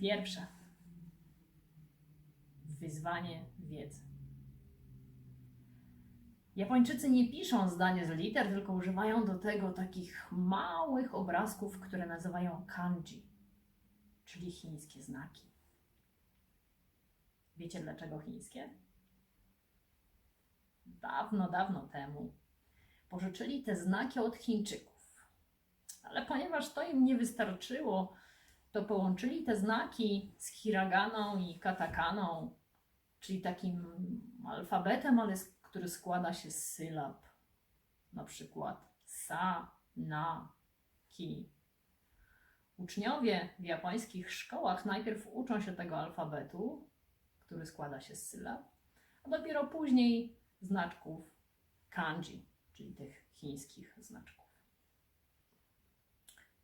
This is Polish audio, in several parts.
Pierwsza. Wyzwanie wiedzy. Japończycy nie piszą zdanie z liter, tylko używają do tego takich małych obrazków, które nazywają kanji, czyli chińskie znaki. Wiecie dlaczego chińskie? Dawno, dawno temu pożyczyli te znaki od Chińczyków. Ale ponieważ to im nie wystarczyło, to połączyli te znaki z hiraganą i katakaną, czyli takim alfabetem, ale który składa się z sylab. Na przykład sa, na, ki. Uczniowie w japońskich szkołach najpierw uczą się tego alfabetu, który składa się z sylab, a dopiero później znaczków kanji, czyli tych chińskich znaczków.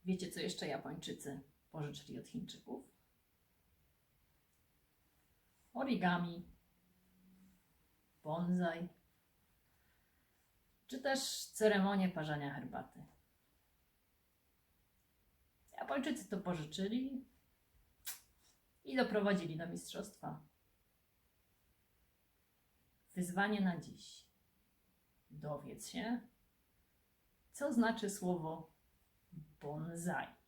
Wiecie, co jeszcze Japończycy pożyczyli od Chińczyków? Origami, bonsai, czy też ceremonię parzenia herbaty. Japończycy to pożyczyli i doprowadzili do mistrzostwa. Wyzwanie na dziś. Dowiedz się, co znaczy słowo bonsai.